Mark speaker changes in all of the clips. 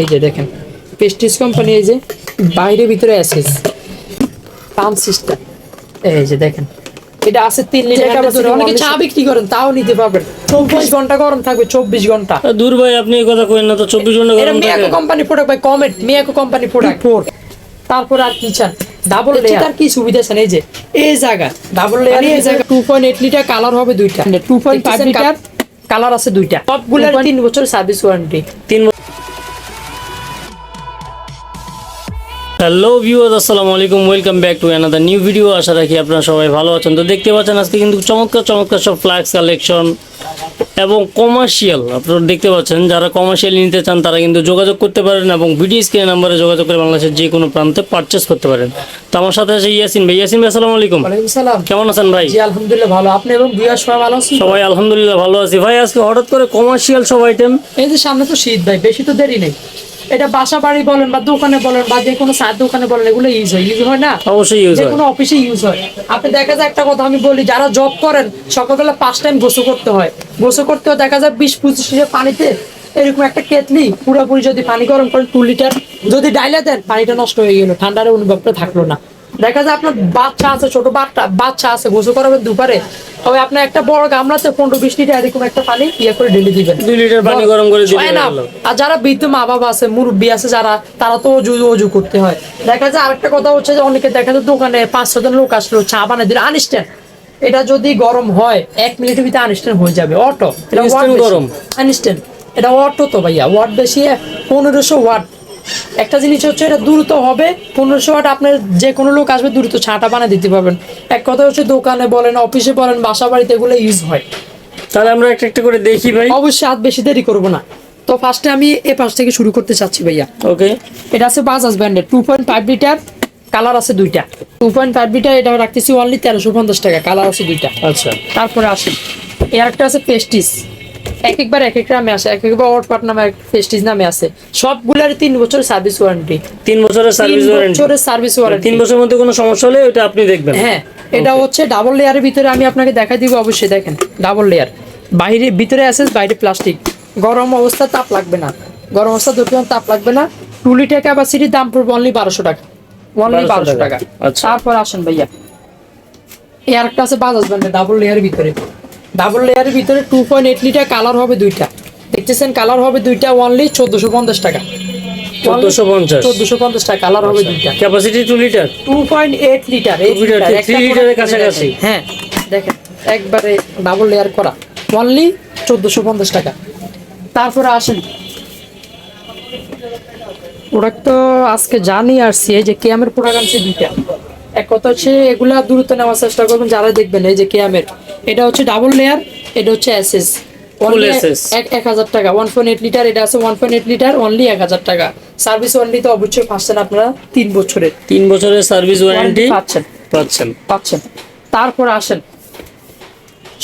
Speaker 1: এই যে দেখেন পেস্টিস কোম্পানি এই যে বাইরে ভিতরে অ্যাসেস পাম্প সিস্টেম এই যে দেখেন এটা আছে তিন লিটার ক্যাপাসিটি অনেকে চা বিক্রি করেন তাও নিতে পারবেন। চব্বিশ ঘণ্টা গরম থাকবে চব্বিশ
Speaker 2: ঘণ্টা। দূর ভাই আপনি এই কথা কইেন না তো চব্বিশ
Speaker 1: ঘণ্টা
Speaker 2: গরম
Speaker 1: মিয়াকো কোম্পানি প্রোডাক্ট ভাই comment Miyako company product four তারপর আর কি চান? ডাবল লেয়ার তার কি সুবিধা আছে এই যে এই জায়গা ডাবল লেয়ার এই জায়গা। Two point eight litre colour হবে দুইটা। Two point five litre colour আছে দুইটা। সবগুলোর তিন বছর সার্ভিস ওয়ারেন্টি
Speaker 2: তিন হ্যালো ভিউয়ার্স আসসালামু আলাইকুম welcome back to another new video আশা রাখি আপনারা সবাই ভালো আছেন। তো দেখতে পাচ্ছেন আজকে কিন্তু চমৎকার চমৎকার সব ফ্ল্যাক্স কালেকশন এবং কমার্শিয়াল আপনারা দেখতে পাচ্ছেন যারা কমার্শিয়াল নিতে চান তারা কিন্তু যোগাযোগ করতে পারেন এবং ভিডিও স্ক্রিন নাম্বারে যোগাযোগ করে বাংলাদেশের যে কোনো প্রান্তে পারচেস করতে পারেন। তো আমার সাথে আছে ইয়াসিন ভাই। ইয়াসিন ভাই আসসালামু আলাইকুম। কেমন আছেন ভাই?
Speaker 1: জি আলহামদুলিল্লাহ ভালো। আপনি এবং বিয়ার সবাই ভালো আছেন
Speaker 2: সবাই আলহামদুলিল্লাহ ভালো আছি। ভাই আজকে হঠাৎ করে কমার্শিয়াল সব আইটেম
Speaker 1: এই যে সামনে তো শীত ভাই বেশি তো দেরি নেই। এটা বাসা বাড়ি বলেন বা দোকানে বলেন বা যে কোনো সার দোকানে বলেন এগুলো ইউজ হয় ইউজ হয় না?
Speaker 2: অবশ্যই ইউজ হয়।
Speaker 1: কোনো অফিসে ইউজ হয়। আপনি দেখা যায় একটা কথা আমি বলি যারা জব করেন সকালবেলা পাঁচ টাইম গোসল করতে হয়। গোসল করতে হয় দেখা যায় বিশ পঁচিশ লিটার পানিতে এরকম একটা কেতলি পুরোপুরি যদি পানি গরম করেন টু লিটার। যদি ডাইলে দেন পানিটা নষ্ট হয়ে গেল ঠান্ডার অনুভবটা থাকল না। দেখা যায় আপনার বাচ্চা আছে ছোট বাচ্চা বাচ্চা আছে গোসল করাবেন দুপারে। তবে আপনার একটা বড় গামলাতে পনেরো বিশ লিটার এরকম একটা পানি ইয়ে করে ঢেলে দিবেন।
Speaker 2: দুই লিটার পানি গরম করে দিলে
Speaker 1: হয় না। আর যারা বৃদ্ধ মা বাবা আছে মুরব্বী আছে যারা তারা তো অজু অজু করতে হয়। দেখা যায় আরেকটা কথা হচ্ছে যে অনেকে দেখা যায় দোকানে পাঁচ ছজন লোক আসলো চা বানিয়ে দিল আনস্ট্যান্ড এটা যদি গরম হয় এক মিনিটের ভিতরে আনস্ট্যান্ড হয়ে যাবে অটো।
Speaker 2: Instant গরম।
Speaker 1: আনস্ট্যান্ড এটা অটো তো ভাইয়া? ওয়াট বেশি পনেরোশো ওয়াট একটা জিনিস হচ্ছে এটা দ্রুত হবে পনেরোশো ওয়াট আপনার যে কোনো লোক আসবে দ্রুত ছাটা বানিয়ে দিতে পারবেন। এক কথা হচ্ছে দোকানে বলেন অফিসে বলেন বাসা বাড়িতে এগুলো ইউজ হয়।
Speaker 2: তাহলে আমরা একটা একটা করে দেখি ভাই।
Speaker 1: অবশ্যই আর বেশি দেরি করব না। তো ফার্স্টে আমি এ পাশ থেকে শুরু করতে চাচ্ছি ভাইয়া।
Speaker 2: ওকে
Speaker 1: এটা আছে বাজাজ ব্র্যান্ডের two point five litre colour আছে দুইটা। টু পয়েন্ট ফাইভ লিটার এটা রাখতেছি অনলি তেরোশো পঞ্চাশ টাকা কালার আছে দুইটা।
Speaker 2: আচ্ছা।
Speaker 1: তারপরে আসি। এর একটা আছে পেস্টিস এক একবার এক এক নামে আসে এক একবার ওয়ার্ড পার্ট নামে ফেস্টিজ নামে আসে। সবগুলার তিন বছরের সার্ভিস ওয়ারেন্টি
Speaker 2: তিন বছরের সার্ভিস ওয়ারেন্টি
Speaker 1: বছরের সার্ভিস ওয়ারেন্টি
Speaker 2: তিন বছরের মধ্যে কোনো সমস্যা হলে ওটা আপনি দেখবেন।
Speaker 1: হ্যাঁ এটা হচ্ছে ডাবল লেয়ারের ভিতরে আমি আপনাকে দেখা দিব অবশ্যই দেখেন ডাবল লেয়ার বাইরে ভিতরে আছে বাইরে প্লাস্টিক গরম অবস্থা তাপ লাগবে না। গরম অবস্থা দুটো তাপ লাগবে না। টু লিটার ক্যাপাসিটির দাম পড়বে অনলি বারোশো টাকা। অনলি বারোশো টাকা।
Speaker 2: আচ্ছা।
Speaker 1: তারপর আসেন ভাইয়া। এই আরেকটা আছে বাজাজ ব্র্যান্ডের ডাবল লেয়ারের ভিতরে। ডাবল লেয়ারের ভিতরে two point eight litre colour হবে দুইটা। দেখতেছেন কালার হবে দুইটা অনলি চোদ্দশো পঞ্চাশ টাকা।
Speaker 2: চোদ্দশো পঞ্চাশ।
Speaker 1: চোদ্দশো পঞ্চাশ টাকা কালার হবে দুইটা।
Speaker 2: Capacity two litre
Speaker 1: two point eight litre
Speaker 2: Two liter, three liter এর কাছাকাছি।
Speaker 1: হ্যাঁ দেখেন একবারে ডাবল লেয়ার করা। অনলি চোদ্দশো পঞ্চাশ টাকা। তারপরে আসেন। প্রোডাক্ট তো আজকে জানি আসছি যে কেয়ামের প্রোডাক্ট আনছে দুইটা। এক কথা হচ্ছে এগুলা দূরত্ব নেওয়ার চেষ্টা করবেন যারা দেখবেন এই যে কেয়ামের। এটা হচ্ছে ডাবল লেয়ার এটা হচ্ছে এসএস
Speaker 2: Full
Speaker 1: এক এক হাজার টাকা। ওয়ান পয়েন্ট এইট লিটার এটা আছে one point eight litre only এক হাজার টাকা। সার্ভিস ওয়ারেন্টি তো অবশ্যই পাচ্ছেন আপনারা তিন বছরের।
Speaker 2: তিন বছরের সার্ভিস ওয়ারেন্টি
Speaker 1: পাচ্ছেন।
Speaker 2: পাচ্ছেন।
Speaker 1: পাচ্ছেন। তারপর আসেন।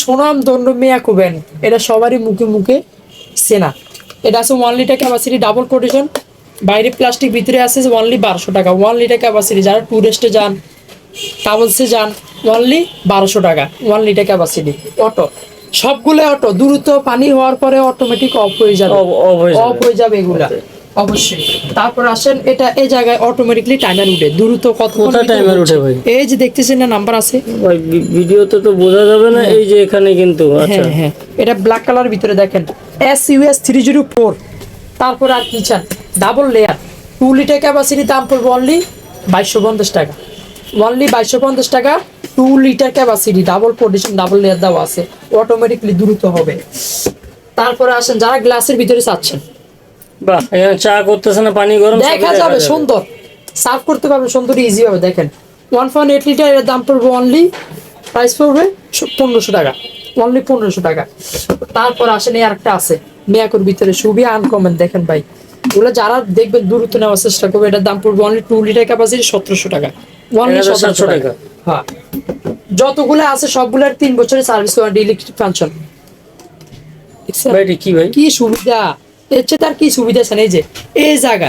Speaker 1: সোনাম দণ্ড মিয়াকু ব্যান্ড এটা সবারই মুখে মুখে সেনা এটা আছে one litre capacity double quotation বাইরে প্লাস্টিক ভিতরে আছে ওয়ানলি বারোশো টাকা। ওয়ান লিটার ক্যাপাসিটি যারা ট্যুরিস্টে যান ট্রাভেলসে যান ওয়ানলি বারোশো টাকা। ওয়ান লিটার ক্যাপাসিটি অটো সবগুলো অটো দ্রুত পানি হওয়ার পরে অটোমেটিক অফ হয়ে যাবে।
Speaker 2: হয়ে।
Speaker 1: অফ হয়ে যাবে এগুলা। অবশ্যই। তারপর আসেন এটা এই জায়গায় অটোমেটিকলি টাইমার উঠে। দ্রুত কত
Speaker 2: কোথায় timer উঠে ভাই?
Speaker 1: এই যে দেখতেছেন না নাম্বার আছে?
Speaker 2: ভাই ভিডিওতে তো বোঝা যাবে না এই যে এখানে কিন্তু আচ্ছা।
Speaker 1: হ্যাঁ। হ্যাঁ এটা ব্ল্যাক কালার ভিতরে দেখেন। S US three zero four তারপর আর কি চান? Double layer two litre capacity দাম পড়বে অনলি বাইশশো পঞ্চাশ টাকা। অনলি বাইশশো পঞ্চাশ টাকা two litre capacity double position double layer দেওয়া আছে। অটোমেটিকলি দ্রুত হবে। তারপরে আসেন যারা গ্লাসের ভিতরে চাচ্ছেন।
Speaker 2: বাহ চা করতেছে না পানি গরম
Speaker 1: দেখা যাবে সুন্দর। সার্ভ করতে পারবে সুন্দর ইজি হবে দেখেন। ওয়ান পয়েন্ট এইট লিটার এর দাম পড়বে অনলি প্রাইস পড়বে পনেরোশো টাকা। অনলি পনেরোশো টাকা। তারপর আসেন এই আরেকটা আছে মেয়াকুর ভিতরে খুবই আনকমন দেখেন ভাই। ওগুলো যারা দেখবেন দূরত্ব নেওয়ার চেষ্টা করবে এটার দাম পড়বে অনলি টু লিটার ক্যাপাসিটি সতেরোশো টাকা। অনলি
Speaker 2: 1700
Speaker 1: সতেরোশো টাকা। হ্যাঁ। যতগুলো আছে সবগুলোর তিন বছরের সার্ভিস ওয়ারেন্টি ইলেকট্রিক ফাংশন
Speaker 2: কি ভাই?
Speaker 1: কি সুবিধা? এর চেয়ে তার কি সুবিধা আছে এই যে এই জায়গা।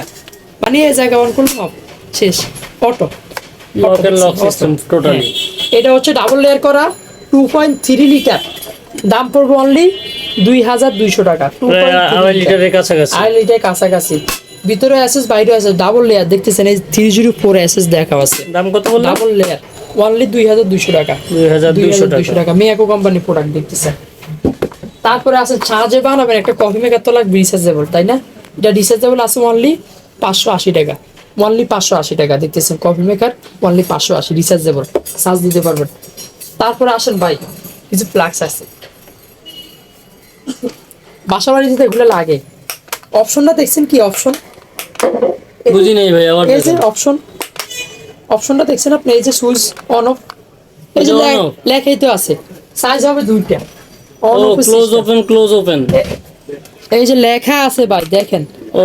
Speaker 1: মানে এই জায়গা অন করলাম শেষ। অটো
Speaker 2: টোটালি
Speaker 1: এটা হচ্ছে ডাবল লেয়ার করা। টু পয়েন্ট থ্রি লিটার দাম পড়বে অনলি দুই হাজার দুইশো টাকা। টু
Speaker 2: লিটারের কাছাকাছি।
Speaker 1: আড়াই লিটার কাছাকাছি। ভিতরে অ্যাসেস বাইরে আছে ডাবল লেয়ার দেখতেছেন এই থ্রি জিরো ফোর অ্যাসেস দেখা আছে।
Speaker 2: দাম কত বললাম
Speaker 1: ডাবল লেয়ার অনলি দুই হাজার দুইশো টাকা।
Speaker 2: দুই হাজার দুইশো
Speaker 1: দুইশো
Speaker 2: টাকা।
Speaker 1: মিয়াকো কোম্পানি প্রোডাক্ট দেখতেছেন। তারপরে আছে চার্জে বানাবেন একটা কফি মেকার তো লাগবে রিচার্জেবল তাই না? এটা রিচার্জেবল আছে অনলি পাঁচশো আশি টাকা। অনলি পাঁচশো আশি টাকা দেখতেছেন কফি মেকার অনলি পাঁচশো আশি রিচার্জেবল চার্জ দিতে পারবেন। তারপরে আসেন ভাই কিছু ফ্লাক্স আছে। বাসা বাড়িতে তো এগুলো লাগে। অপশনটা দেখছেন কি অপশন
Speaker 2: বুঝি নেই ভাই আবার
Speaker 1: এই যে অপশন অপশনটা দেখছেন আপনি এই যে সুইচ অন অফ এই যে লেখাই তো আছে। সাইজ হবে দুইটা। On off
Speaker 2: close open close open
Speaker 1: এই যে লেখা আছে ভাই দেখেন।
Speaker 2: ও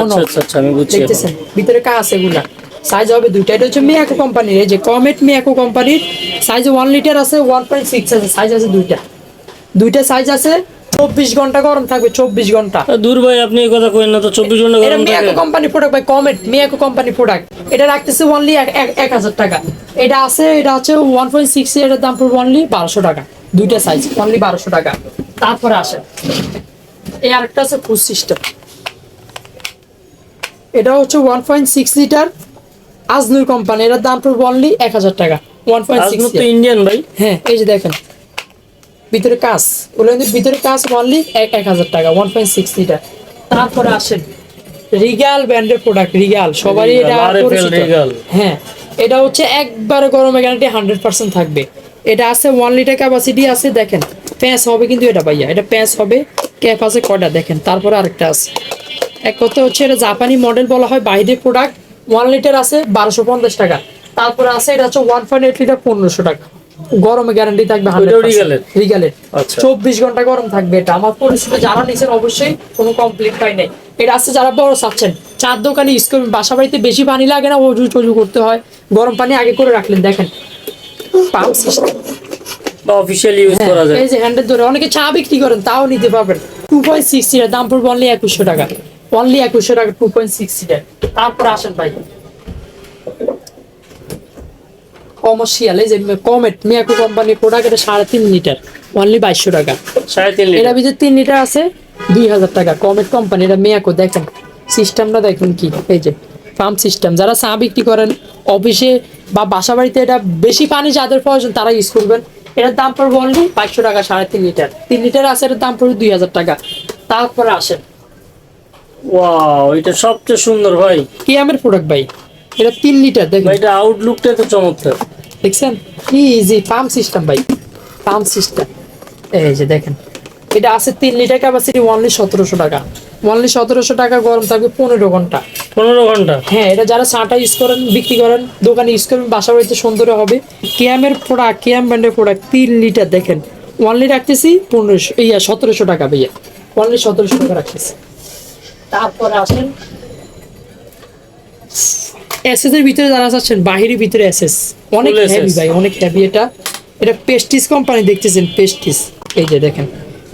Speaker 2: আচ্ছা আচ্ছা আচ্ছা আমি বুঝছি
Speaker 1: দেখতেছেন? ভিতরে কা আছে গুলা সাইজ হবে দুইটা। এটা হচ্ছে মিয়াকো কোম্পানির এই যে কমেট মিয়াকো কোম্পানির সাইজ ওয়ান লিটার আছে ওয়ান পয়েন্ট সিক্স আছে সাইজ আছে দুইটা। দুইটা সাইজ আছে চব্বিশ ঘণ্টা গরম থাকবে চব্বিশ
Speaker 2: ঘণ্টা। দূর ভাই আপনি এই কথা কইেন না তো চব্বিশ
Speaker 1: ঘণ্টা
Speaker 2: গরম
Speaker 1: মিয়াকো কোম্পানি প্রোডাক্ট ভাই কমেট মিয়াকো কোম্পানি প্রোডাক্ট এটা রাখতেছে অনলি এক হাজার টাকা। এটা আছে এটা হচ্ছে ওয়ান পয়েন্ট সিক্স এটার দাম পড়বে অনলি বারোশো টাকা। দুইটা সাইজ অনলি বারোশো টাকা। তারপরে আসে। এই আরেকটা আছে ফুড সিস্টেম এটা হচ্ছে ওয়ান পয়েন্ট সিক্স লিটার আজনুর কোম্পানি এটার দাম পড়বে অনলি এক হাজার টাকা। ওয়ান পয়েন্ট সিক্স
Speaker 2: ইন্ডিয়ান ভাই।
Speaker 1: হ্যাঁ এই যে দেখেন। ভিতরে কাজ। ওগুলো কিন্তু ভিতরে কাজ অনলি এক এক হাজার টাকা ওয়ান পয়েন্ট সিক্স লিটার তারপরে আসেন রিগাল ব্র্যান্ডের প্রোডাক্ট রিগাল। সবারই এটা। হ্যাঁ এটা হচ্ছে একবারে গরমে গ্যারান্টি হান্ড্রেড পার্সেন্ট থাকবে। এটা আছে ওয়ান লিটার ক্যাপাসিটি আছে দেখেন প্যাঁচ হবে কিন্তু এটা ভাইয়া। এটা প্যাঁচ হবে ক্যাপ আছে কয়টা দেখেন তারপরে আরেকটা আছে। এক কথা হচ্ছে এটা জাপানি মডেল বলা হয় বাইরের প্রোডাক্ট ওয়ান লিটার আছে বারোশো পঞ্চাশ টাকা। তারপরে আছে এটা হচ্ছে ওয়ান পয়েন্ট এইট লিটার পনেরোশো টাকা। গরমে গ্যারান্টি থাকবে
Speaker 2: আচ্ছা।
Speaker 1: চব্বিশ ঘণ্টা গরম থাকবে এটা। আমার পরিস্থিতি যারা নিচ্ছেন অবশ্যই কোনো কমপ্লিট পাই নাই। এটা আছে যারা বড় চাচ্ছেন। চার দোকানে করবেন। বাসা বাড়িতে বেশি পানি লাগে না অজু টজু করতে হয়। গরম পানি আগে করে রাখলেন দেখেন। পাম্প সিস্টেম
Speaker 2: অফিসিয়ালি ইউজ করা যায়।
Speaker 1: এই যে হ্যান্ডেল ধরে অনেকে চা বিক্রি করেন তাও নিতে পারবেন। টু পয়েন্ট সিক্স সিটার দাম পড়বে অনলি একুশশো টাকা। অনলি একুশশো টাকা টু পয়েন্ট সিক্স তারপর আসেন ভাই। কমার্শিয়াল এই যে কমেট মিয়াকো কোম্পানির প্রোডাক্ট এটা সাড়ে তিন লিটার অনলি বাইশশো টাকা।
Speaker 2: সাড়ে তিন
Speaker 1: এটা ভিতরে তিন লিটার আছে দুই হাজার টাকা। কমেট কোম্পানি এটা মিয়াকো দেখেন সিস্টেমটা দেখুন কি এই যে পাম্প সিস্টেম যারা চা বিক্রি করেন অফিসে বা বাসা বাড়িতে এটা বেশি পানি যাদের প্রয়োজন তারা ইউজ করবেন। এটার দাম পড়বে অনলি বাইশশো টাকা সাড়ে তিন লিটার। তিন লিটার আছে এটার দাম পড়বে দুই হাজার টাকা। তারপরে আসেন।
Speaker 2: ওয়াও এটা সবচেয়ে সুন্দর ভাই।
Speaker 1: কিয়ামের প্রোডাক্ট ভাই? এটা তিন লিটার দেখুন।
Speaker 2: এটা আউটলুকটা তো চমৎকার।
Speaker 1: দেখছেন? ইজি পাম্প সিস্টেম ভাই। পাম্প সিস্টেম এই যে দেখেন। এটা আছে তিন লিটার ক্যাপাসিটি অনলি সতেরোশো টাকা। অনলি সতেরোশো টাকা গরম থাকবে পনেরো ঘণ্টা।
Speaker 2: পনেরো ঘণ্টা?
Speaker 1: হ্যাঁ এটা যারা চাটা ইউজ করেন বিক্রি করেন দোকানে ইউজ করবেন বাসা বাড়িতে সুন্দর হবে। কেয়ামের প্রোডাক্ট কেয়াম ব্র্যান্ডের প্রোডাক্ট তিন লিটার দেখেন। অনলি রাখতেছি পনেরোশো ইয়া সতেরোশো টাকা ভাইয়া। অনলি সতেরোশো টাকা রাখতেছি। তারপরে আসেন। এসএস এর ভিতরে যারা আছেন বাহিরে ভিতরে এসএস অনেক হেভি ভাই অনেক হেভি এটা। এটা পেস্টিস কোম্পানি দেখতেছেন পেস্টিস এই যে দেখেন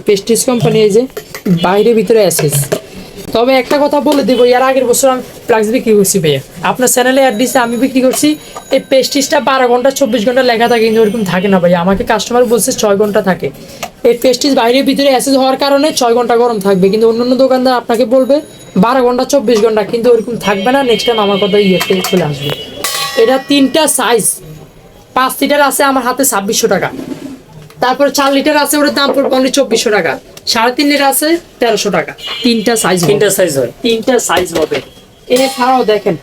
Speaker 1: পেস্টিস কোম্পানি এই যে বাইরে ভিতরে এসএস তবে একটা কথা বলে দেবো, এর আগের বছর আমি প্লাক্স বিক্রি করছি ভাইয়া। আপনার চ্যানেলে দিচ্ছে আমি বিক্রি করছি, এই পেস্টিসটা বারো ঘণ্টা, চব্বিশ ঘণ্টা লেখা থাকে, কিন্তু ওরকম থাকে না ভাইয়া। আমাকে কাস্টমার বলছে ছয় ঘণ্টা থাকে। এই পেস্টিস বাইরের ভিতরে অ্যাসেস হওয়ার কারণে ছয় ঘণ্টা গরম থাকবে, কিন্তু অন্য অন্য দোকানদার আপনাকে বলবে বারো ঘণ্টা, চব্বিশ ঘণ্টা, কিন্তু ওরকম থাকবে না। নেক্সট টাইম আমার কথা ইয়েতে চলে আসবে। এটা তিনটা সাইজ পাঁচ লিটার আছে আমার হাতে ছাব্বিশশো টাকা। তারপরে চার লিটার আছে, ওটার দাম পড়বে অনলি চব্বিশশো টাকা। সাড়ে তিন লিটার আছে তেরোশো টাকা। তিনটা সাইজ
Speaker 2: তিনটা সাইজ হয়।
Speaker 1: তিনটা সাইজ হবে। এছাড়াও দেখেন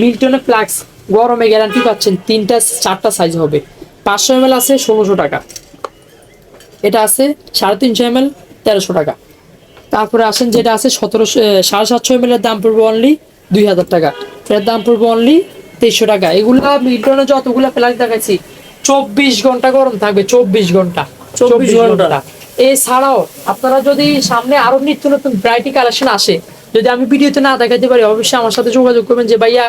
Speaker 1: মিল্টনের ফ্লাক্স গরমে গ্যারান্টি পাচ্ছেন তিনটা চারটা সাইজ হবে। পাঁচশো এম আছে ষোলোশো টাকা। এটা আছে সাড়ে তিনশো এম এল তেরোশো টাকা। তারপরে আসেন যেটা আছে সতেরোশো সাড়ে সাতশো এম এর দাম পড়বে অনলি দুই হাজার টাকা। এর দাম পড়বে অনলি তেইশশো টাকা। এগুলা মিল্টনে যতগুলা ফ্লাক্স দেখাচ্ছি চব্বিশ ঘণ্টা গরম থাকবে চব্বিশ ঘণ্টা।
Speaker 2: 24 ঘণ্টা।
Speaker 1: এছাড়াও আপনারা যদি সামনে আরও নিত্য নতুন ভ্যারাইটি কালেকশন আসে, যদি আমি ভিডিওতে না দেখাতে পারি, অবশ্যই আমার সাথে যোগাযোগ করবেন যে, ভাইয়া,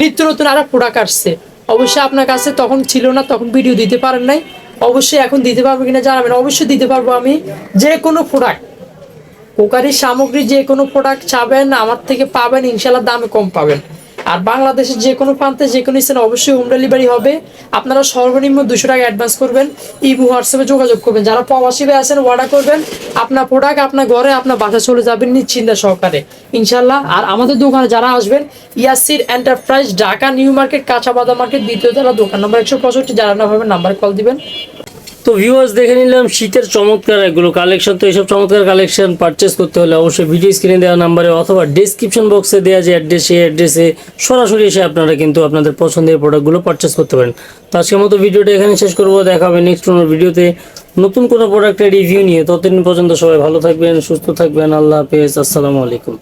Speaker 1: নিত্য নতুন আরও প্রোডাক্ট আসছে। অবশ্যই আপনার কাছে তখন ছিল না, তখন ভিডিও দিতে পারেন নাই। অবশ্যই এখন দিতে পারব কিনা জানাবেন। অবশ্যই দিতে পারব আমি যে কোনো প্রোডাক্ট কুকারির সামগ্রী যে কোনো প্রোডাক্ট চাবেন, আমার থেকে পাবেন ইনশাল্লাহ দামে কম পাবেন। আর বাংলাদেশের যে কোনো প্রান্তে যে কোনো স্থানে অবশ্যই হোম ডেলিভারি হবে। আপনারা সর্বনিম্ন দুশো টাকা অ্যাডভান্স করবেন। ইমো হোয়াটসঅ্যাপে যোগাযোগ করবেন। যারা প্রবাসী ভাই আছেন অর্ডার করবেন। আপনার প্রোডাক্ট আপনার ঘরে, আপনার বাসা চলে যাবেন নিশ্চিন্তা সহকারে। ইনশাল্লাহ আর আমাদের দোকানে যারা আসবেন, Yasir Enterprise Dhaka, New Market, কাঁচা বাজার মার্কেট, দ্বিতীয় তলা, দোকান নম্বর একশো পঁয়ষট্টি। যারা না নাম্বারে কল দিবেন।
Speaker 2: তো ভিউয়ার্স দেখে নিলাম, শীতের চমৎকার এগুলো কালেকশন তো এইসব চমৎকার কালেকশন পারচেস করতে হলে অবশ্যই ভিডিও স্ক্রিনে দেওয়া নাম্বারে অথবা ডিসক্রিপশন বক্সে দেওয়া যে অ্যাড্রেস সেই অ্যাড্রেসে সরাসরি এসে আপনারা কিন্তু আপনাদের পছন্দের প্রোডাক্টগুলো পারচেস করতে পারেন। তো আজকের মতো ভিডিওটা এখানে শেষ করব, দেখা হবে নেক্সট কোনো ভিডিওতে। নতুন কোনো প্রোডাক্টের রিভিউ নিয়ে ততদিন পর্যন্ত সবাই ভালো থাকবেন, সুস্থ থাকবেন, আল্লাহ হাফেজ, আসসালামু আলাইকুম।